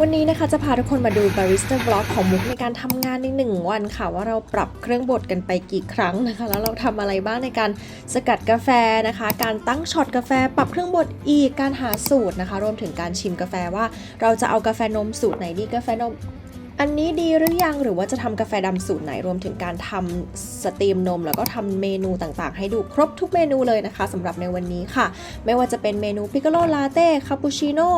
วันนี้นะคะจะพาทุกคนมาดู Barista Vlog ของมุกในการทำงานในหนึ่งวันค่ะ ว่าเราปรับเครื่องบดกันไปกี่ครั้งนะคะ แล้วเราทำอะไรบ้างในการสกัดกาแฟนะคะ การตั้งช็อตกาแฟ ปรับเครื่องบดอีกการหาสูตรนะคะ รวมถึงการชิมกาแฟว่า เราจะเอากาแฟนมสูตรไหนดีกาแฟนม อันนี้ดีหรือยังหรือว่าจะทำกาแฟดำสูตรไหนรวมถึงการทำสตรีมนม แล้วก็ทำเมนูต่างๆ ให้ดูครบทุกเมนูเลยนะคะสำหรับในวันนี้ค่ะ ไม่ว่าจะเป็นเมนูปิ c โ o โลลาเต้คาปูชิโน่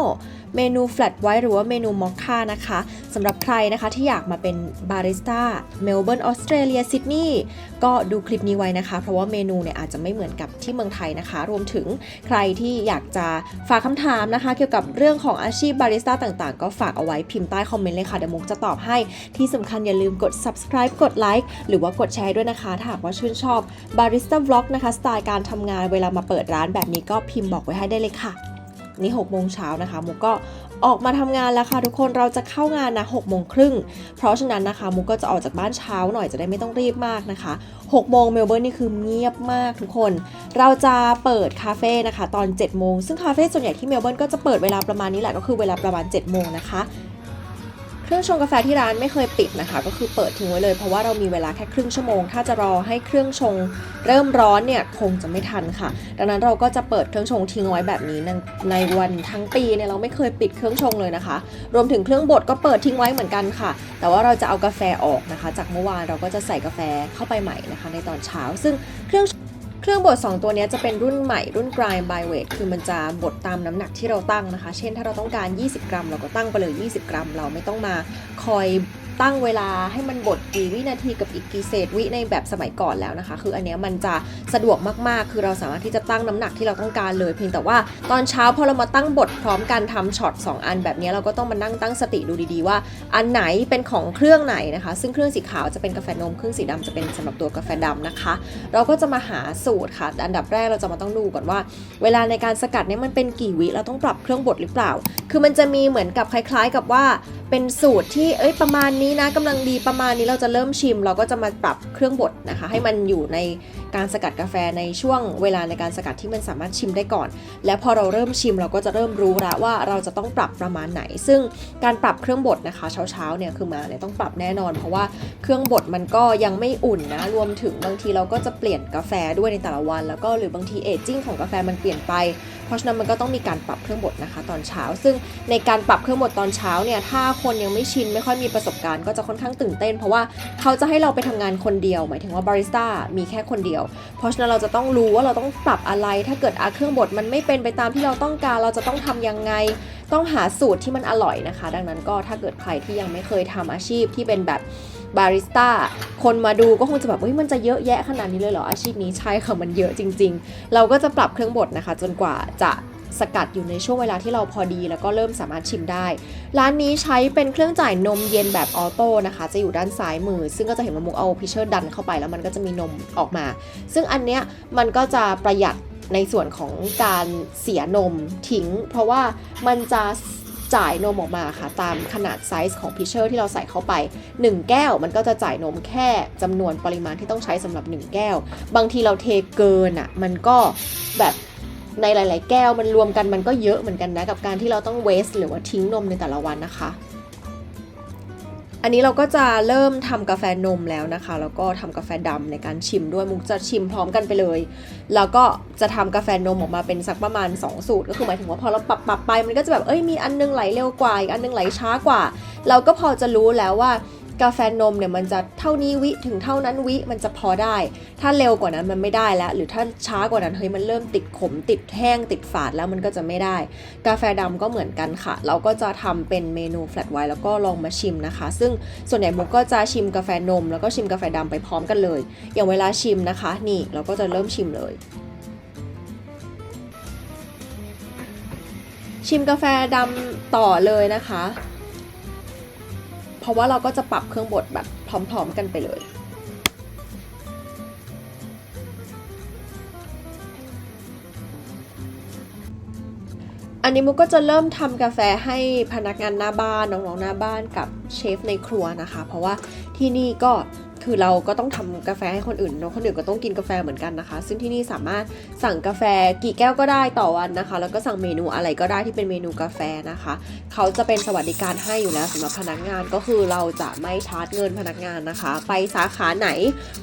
เมนูแฟลตไวท์หรือว่าเมนูมอคค่านะคะสำหรับใครนะคะที่อยากมาเป็นบาริสต้าเมลเบิร์นออสเตรเลียซิดนีย์ก็ดูคลิปนี้ไว้นะคะ เพราะว่าเมนูเนี่ยอาจจะไม่เหมือนกับที่เมืองไทยนะคะ รวมถึงใครที่อยากจะฝากคำถามนะคะ เกี่ยวกับเรื่องของอาชีพบาริสต้าต่างๆ ก็ฝากเอาไว้พิมพ์ใต้คอมเมนต์เลยค่ะเดี๋ยวมุกจะตอบให้ ที่สำคัญอย่าลืมกด subscribe กดไลค์หรือว่ากดแชร์ด้วยนะคะ ถ้าหากว่าชื่นชอบ Barista Vlog นะคะสไตล์การทำงานเวลามาเปิดร้านแบบนี้ก็พิมพ์บอกไว้ให้ได้เลยค่ะ นี่6โมงเช้านะคะมุกก็ออกมาทำงานแล้วค่ะทุกคนเราจะเข้างานนะ6โมงครึ่งเพราะฉะนั้นนะคะมุกก็จะออกจากบ้านเช้าหน่อยจะได้ไม่ต้องรีบมากนะคะ6โมงเมลเบิร์นนี่คือเงียบมากทุกคน เราจะเปิดคาเฟ่นะคะตอน7โมงซึ่งคาเฟ่ส่วนใหญ่ที่เมลเบิร์นก็จะเปิดเวลาประมาณนี้แหละก็คือเวลาประมาณ7โมงนะคะ เครื่องชงกาแฟที่ร้านไม่เคยปิดนะคะ ก็คือเปิดทิ้งไว้เลยเพราะว่าเรามีเวลาแค่ครึ่งชั่วโมง ถ้าจะรอให้เครื่องชงเริ่มร้อนเนี่ยคงจะไม่ทันค่ะ ดังนั้นเราก็จะเปิดเครื่องชงทิ้งไว้แบบนี้ในในวันทั้งปีเนี่ยเราไม่เคยปิดเครื่องชงเลยนะคะ รวมถึงเครื่องบดก็เปิดทิ้งไว้เหมือนกันค่ะ แต่ว่าเราจะเอากาแฟออกนะคะ จากเมื่อวานเราก็จะใส่กาแฟเข้าไปใหม่นะคะ ในตอนเช้า ซึ่งเครื่อง ครื่องบด2 ตัวนี้จะเป็นรุ่นใหม่รุ่น grind by weight คือมันจะบดตามน้ำหนักที่เราตั้งนะคะ เช่นถ้าเราต้องการ 20 กรัม เราก็ตั้งไปเลย 20 กรัม เราไม่ต้องมาคอยตั้งเวลาให้มันบดกี่วินาทีกับอีกกี่เศษวิในแบบสมัยก่อนแล้วนะคะ คืออันนี้มันจะสะดวกมากๆ คือเราสามารถที่จะตั้งน้ำหนักที่เราต้องการเลย เพียงแต่ว่าตอนเช้าพอเรามาตั้งบดพร้อมกันทำช็อต2 อันแบบนี้เราก็ต้องมานั่งตั้งสติดูดีๆว่า อันไหนเป็นของเครื่องไหนนะคะ ซึ่งเครื่องสีขาวจะเป็นกาแฟนมเครื่องสีดำจะเป็นสำหรับตัวกาแฟดำนะคะ เราก็จะมาหาสูตรค่ะอันดับแรกเราจะมาต้องดูก่อนว่า เวลาในการสกัดเนี่ยมันเป็นกี่วิเราต้องปรับเครื่องบดหรือเปล่า คือมันจะมีเหมือนกับคล้าย ๆ กับว่าเป็นสูตรที่เอ้ยประมาณนี้นะกำลังดีประมาณนี้เราจะเริ่มชิม เราก็จะมาปรับเครื่องบดนะคะ ให้มันอยู่ในการสกัดกาแฟในช่วงเวลาในการสกัดที่มันสามารถชิมได้ก่อน และพอเราเริ่มชิมเราก็จะเริ่มรู้ละวว่าเราจะต้องปรับประมาณไหน ซึ่งการปรับเครื่องบดนะคะ เช้าๆเนี่ยคือมาเนี่ยต้องปรับแน่นอน เพราะว่าเครื่องบดมันก็ยังไม่อุ่นนะรวมถึงบางทีเราก็จะเปลี่ยนกาแฟด้วยในแต่ละวัน แล้วก็หรือบางทีเอจจิ้งของกาแฟมันเปลี่ยนไป เพราะฉะนั้นมันก็ต้องมีการปรับเครื่องบดนะคะตอนเช้า ซึ่งในการปรับเครื่องบดตอนเช้าเนี่ยถ้าคนยังไม่ชินไม่ค่อยมีประสบการณ์ก็จะค่อนข้างตื่นเต้น เพราะว่าเขาจะให้เราไปทำงานคนเดียว หมายถึงว่าบาริสต้ามีแค่คนเดียว เพราะฉะนั้นเราจะต้องรู้ว่าเราต้องปรับอะไร ถ้าเกิดอาเครื่องบดมันไม่เป็นไปตามที่เราต้องการเราจะต้องทำยังไง ต้องหาสูตรที่มันอร่อยนะคะ ดังนั้นก็ถ้าเกิดใครที่ยังไม่เคยทำอาชีพที่เป็นแบบ บาริสต้าคนมาดูก็คงจะแบบเฮ้ยมันจะเยอะแยะขนาดนี้เลยเหรอ อาชีพนี้ใช่ค่ะมันเยอะจริง ๆ เราก็จะปรับเครื่องบดนะคะ จนกว่าจะสกัดอยู่ในช่วงเวลาที่เราพอดี แล้วก็เริ่มสามารถชิมได้ ร้านนี้ใช้เป็นเครื่องจ่ายนมเย็นแบบออโต้นะคะ จะอยู่ด้านซ้ายมือ ซึ่งก็จะเห็นว่ามุกเอาพิเชอร์ดันเข้าไปแล้วมันก็จะมีนมออกมา ซึ่งอันเนี้ยมันก็จะประหยัดในส่วนของการเสียนมทิ้ง เพราะว่ามันจะ จ่ายนมออกมาค่ะ ตามขนาดไซส์ของพิเชอร์ที่เราใส่เข้าไป 1 แก้วมันก็จะจ่ายนมแค่จำนวนปริมาณที่ต้องใช้สำหรับ 1 แก้ว บางทีเราเทเกินอะ่ะมันก็แบบในหลาย ๆ แก้วมันรวมกันมันก็เยอะเหมือนกันนะกับการที่เราต้องเวสหรือว่าทิ้งนมในแต่ละวันนะคะ อันนี้เราก็จะเริ่มทำกาแฟนมแล้วนะคะ แล้วก็ทำกาแฟดำในการชิมด้วยมุกจะชิมพร้อมกันไปเลย แล้วก็จะทำกาแฟนมออกมาเป็นสักประมาณ 2 สูตร ก็คือหมายถึงว่าพอเราปรับปรับไปมันก็จะแบบเอ้ยมีอันนึงไหลเร็วกว่าอีกอันนึงไหลช้ากว่า เราก็พอจะรู้แล้วว่า กาแฟนมเนี่ยมันจะเท่านี้วิถึงเท่านั้นวิมันจะพอได้ ถ้าเร็วกว่านั้นมันไม่ได้แล้ว หรือถ้าช้ากว่านั้นเฮ้ยมันเริ่มติดขม ติดแห้งติดฝาดแล้วมันก็จะไม่ได้ กาแฟดำก็เหมือนกันค่ะ เราก็จะทำเป็นเมนูแฟลตไวท์แล้วก็ลองมาชิมนะคะ ซึ่งส่วนใหญ่มุกก็จะชิมกาแฟนม แล้วก็ชิมกาแฟดำไปพร้อมกันเลย อย่างเวลาชิมนะคะ นี่เราก็จะเริ่มชิมเลยชิมกาแฟดำต่อเลยนะคะ ราะว่าเราก็จะปรับเครื่องบดแบบพร้อมๆกันไปเลย อันนี้มุกก็จะเริ่มทำกาแฟให้พนักงานหน้าบ้านน้องๆหน้าบ้านกับเชฟในครัวนะคะ เพราะว่าที่นี่ก็ คือเราก็ต้องทำกาแฟให้คนอื่นเนาะคนอื่นก็ต้องกินกาแฟเหมือนกันนะคะ ซึ่งที่นี่สามารถสั่งกาแฟกี่แก้วก็ได้ต่อวันนะคะ แล้วก็สั่งเมนูอะไรก็ได้ที่เป็นเมนูกาแฟนะคะ เขาจะเป็นสวัสดิการให้อยู่แล้วสำหรับพนักงานก็คือเราจะไม่ชาร์จเงินพนักงานนะคะ ไปสาขาไหน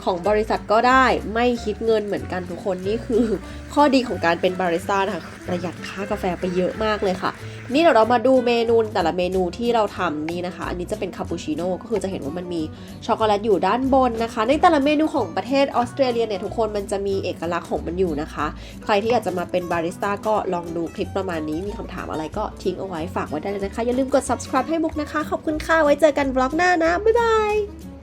ของบริษัทก็ได้ไม่คิดเงินเหมือนกันทุกคนนี่คือ ข้อดีของการเป็นบาริสต้านะคะประหยัดค่ากาแฟไปเยอะมากเลยค่ะ นี่เดี๋ยวเรามาดูเมนูแต่ละเมนูที่เราทำนี่นะคะ อันนี้จะเป็นคาปูชิโน่ก็คือจะเห็นว่ามันมีช็อกโกแลตอยู่ด้านบนนะคะ ในแต่ละเมนูของประเทศออสเตรเลียเนี่ยทุกคนมันจะมีเอกลักษณ์ของมันอยู่นะคะ ใครที่อยากจะมาเป็นบาริสต้าก็ลองดูคลิปประมาณนี้มีคำถามอะไรก็ทิ้งเอาไว้ฝากไว้ได้เลยนะคะ อย่าลืมกด subscribe ให้มุกนะคะ ขอบคุณค่ะไว้เจอกันบล็อกหน้านะ บ๊ายบาย